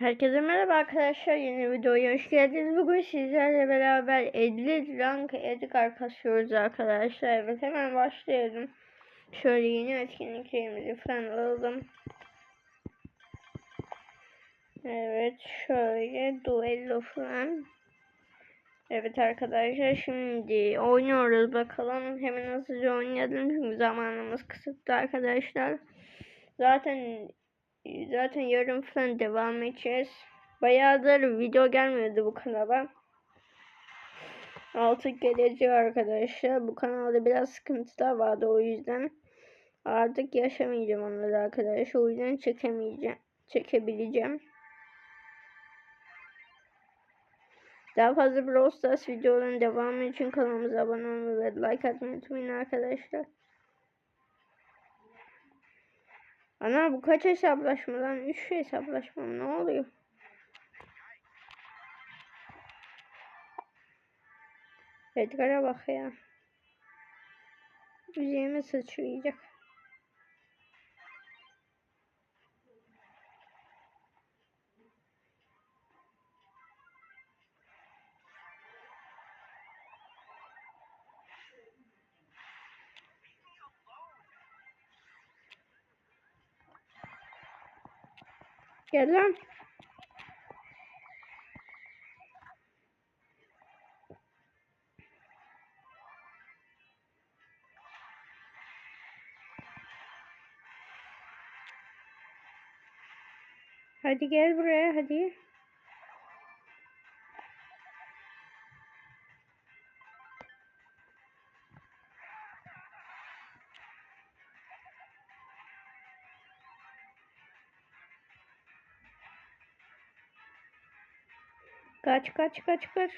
Herkese merhaba arkadaşlar. Yeni videoya hoş geldiniz. Bugün sizlerle beraber 50 rank Edgar kasıyoruz arkadaşlar. Evet hemen başlayalım. Şöyle yeni etkinliklerimizi falan alalım. Evet şöyle duello falan. Evet arkadaşlar şimdi oynuyoruz bakalım. Hemen hızlıca oynayalım çünkü zamanımız kısıtlı arkadaşlar. Zaten zaten yarın falan devam edeceğiz. Bayağıdır video gelmiyordu bu kanala. Artık gelecek arkadaşlar. Bu kanalda biraz sıkıntılar vardı o yüzden. Artık yaşamayacağım onları arkadaşlar. O yüzden çekemeyeceğim. Çekebileceğim. Daha fazla Brawl Stars videoların devamı için kanalımıza abone olmayı ve like atmayı unutmayın arkadaşlar. Ana bu kaç hesaplaşma lan? 3 hesaplaşma? Ne oluyor? Edgar'a bak ya. Üzerime sıçrayacak. Gel lan. Hadi gel buraya hadi. Kaç kaç kaç kaç.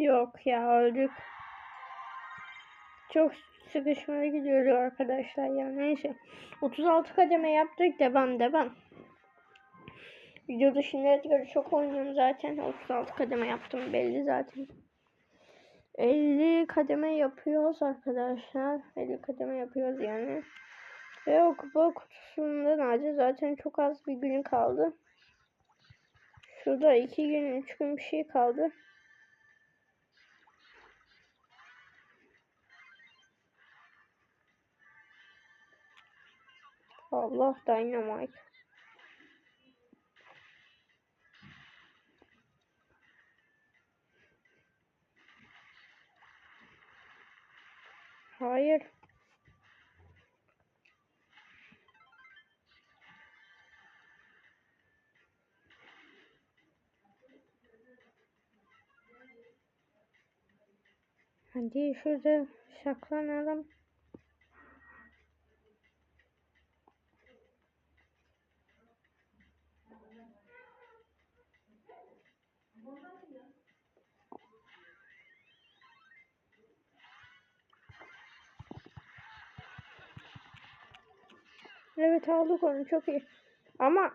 Yok ya öldük. Çok sıkışmaya gidiyoruz arkadaşlar ya neyse. 36 kademe yaptık devam devam. Video dışında Edgar'ı çok oynuyorum zaten. 36 kademe yaptım belli zaten. 50 kademe yapıyoruz arkadaşlar. 50 kademe yapıyoruz yani. Ve o kupa kutusundan acı zaten çok az bir gün kaldı. Şurada 2 gün 3 gün bir şey kaldı. Allah dynamite. Hayır. Hadi şurada saklanalım. Evet aldık onu çok iyi. Ama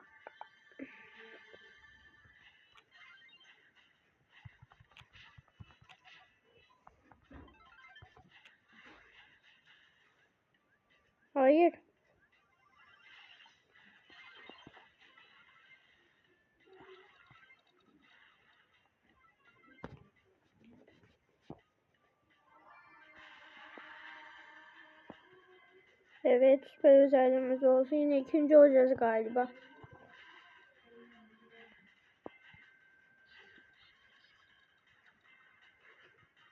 Hayır. Evet süper özelliğimiz olsun. Yine ikinci olacağız galiba.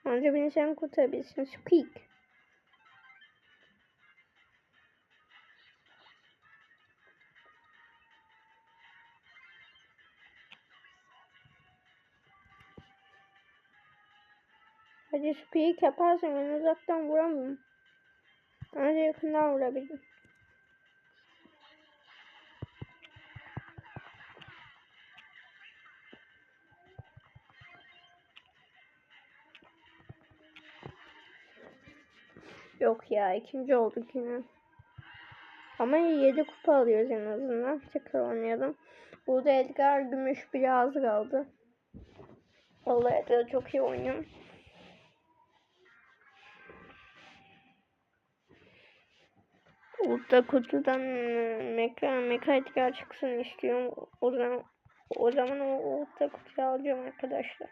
Önce beni sen kurtarabilirsin. Squeak. Hadi Squeak yaparsın. Ben uzaktan vuramıyorum. Anca yakından vurabildim. Yok ya ikinci olduk yine. Ama 7 kupa alıyoruz en azından. Tekrar oynayalım. Burada Edgar Gümüş biraz kaldı. Vallahi Edgar çok iyi oynuyor. Burada kutudan meka, meka Edgar çıksın istiyorum. O zaman o zaman o orta kutuyu alacağım arkadaşlar.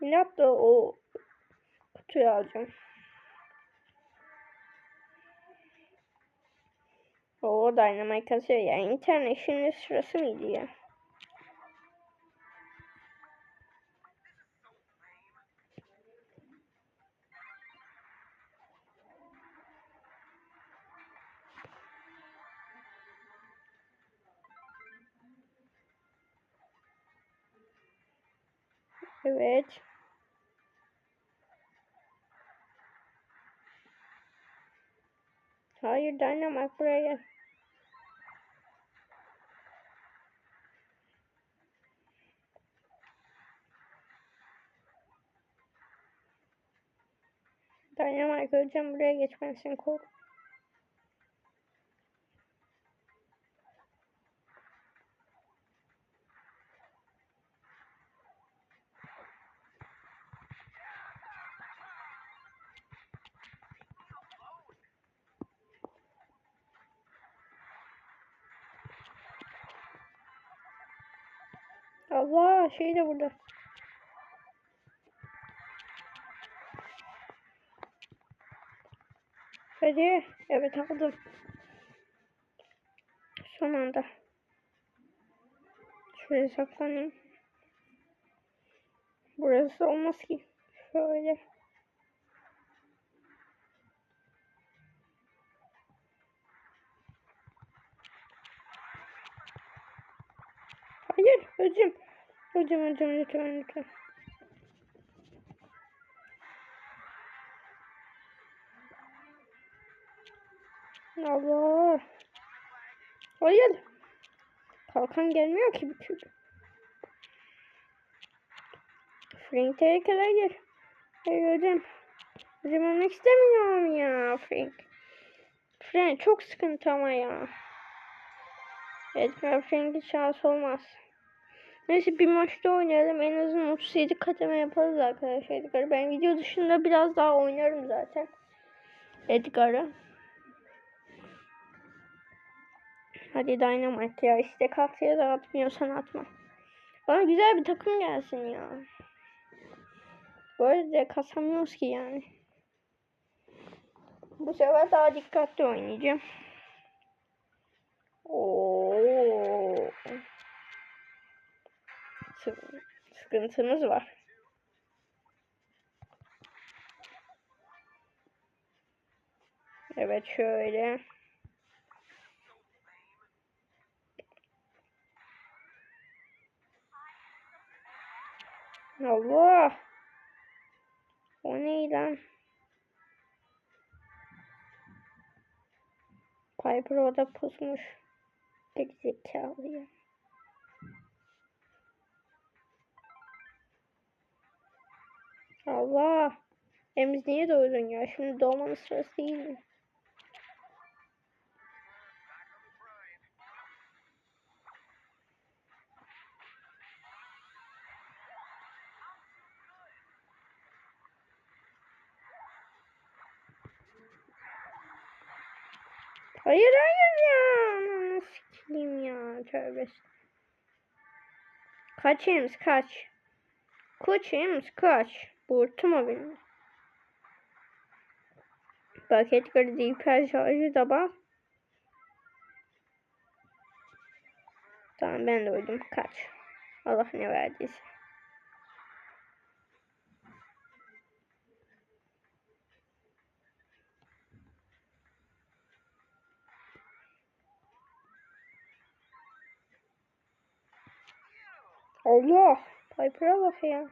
Yine hatta o kutuyu alacağım. O Dynamite kasıyor ya. İnternet şimdi sırası mıydı ya? Evet. Hayır Dynamite buraya gel. Dynamite öleceğim buraya geç ben seni kork. Allah şey de burada. Hadi. Evet aldım. Son anda. Şöyle saklanayım. Burası olmaz ki. Şöyle. Hayır. Öleceğim. Öleceğim öleceğim lütfen lütfen. Allah. Hayır. Kalkan gelmiyor ki bir türlü. Frank tehlikeli gir. Hayır hocam. Hocam ölmek istemiyorum ya Frank. Frank çok sıkıntı ama ya. Edgar Frank'in şansı olmaz. Neyse bir maçta oynayalım. En azından 37 kademe yaparız arkadaşlar Edgar. Ben video dışında biraz daha oynarım zaten. Edgar'ı. Hadi Dynamite ya işte kafaya da atmıyorsan atma. Bana güzel bir takım gelsin ya. Böyle kasamıyoruz ki yani. Bu sefer daha dikkatli oynayacağım. Oo. Sıkıntımız var. Evet şöyle. Allah. O ne lan? Piper orada pusmuş. Gerizekalı ya. Allah. Emiz niye doğdun ya? Şimdi doğmanın sırası değil mi? Hayır hayır ya. Nasıl sikeyim ya. Tövbe. Kaç kaç. Kaç kaç. Burtuma beni. Paket garı hiper şarjı da. Tamam ben de uydum. Kaç. Allah ne verdiyse. Allah. Piper'a bak ya.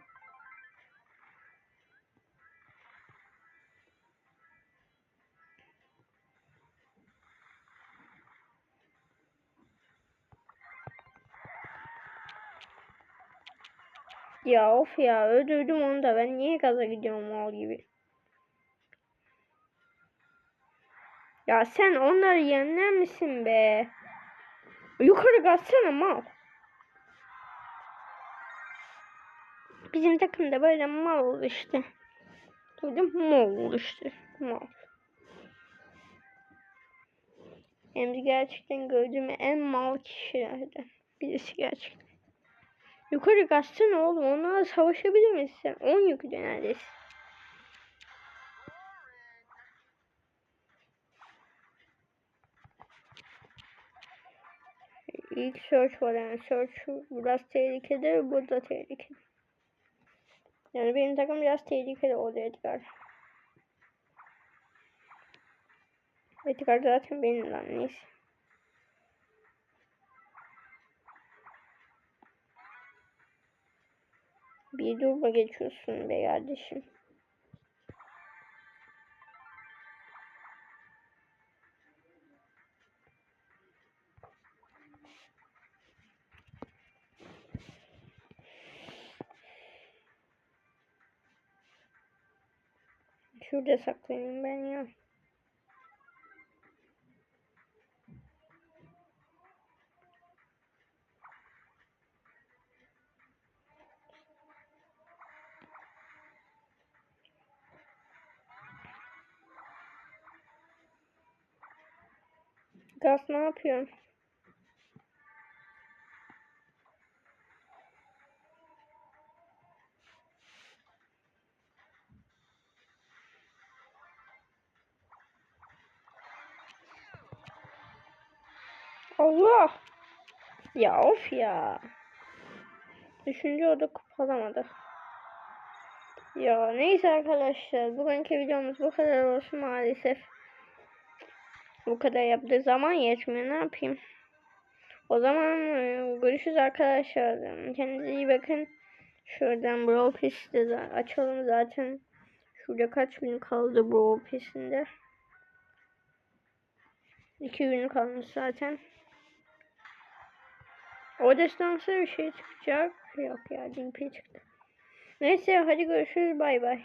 Ya of ya öldürdüm onu da ben niye gaza gidiyorum mal gibi. Ya sen onları yener misin be? Yukarı kaçsana mal. Bizim takımda böyle mal oldu işte. Duydum mal oldu işte. Mal. Hem gerçekten gördüğüm en mal kişilerden birisi gerçekten. Yukarı kaçsana oğlum. Onlarla savaşabilir misin? 10 yüklü neredeyse. İlk search var yani search biraz tehlikeli bu da tehlikeli. Yani benim takım biraz tehlikeli oldu Edgar. Edgar zaten benim lan neyse. Bir durma geçiyorsun be kardeşim. Şurada saklayayım ben ya. Gaz ne yapıyorsun? Allah! Ya of ya. Düşünce o da kupalamadı. Ya neyse arkadaşlar. Bugünkü videomuz bu kadar olsun maalesef. Bu kadar yaptığı zaman yetmiyor. Ne yapayım? O zaman e, görüşürüz arkadaşlar. Kendinize iyi bakın. Şuradan Brawl Pass'i de açalım zaten. Şurada kaç gün kaldı Brawl Pass'inde. İki gün kalmış zaten. O destansı bir şey çıkacak. Yok ya DP çıktı. Neyse hadi görüşürüz bay bay.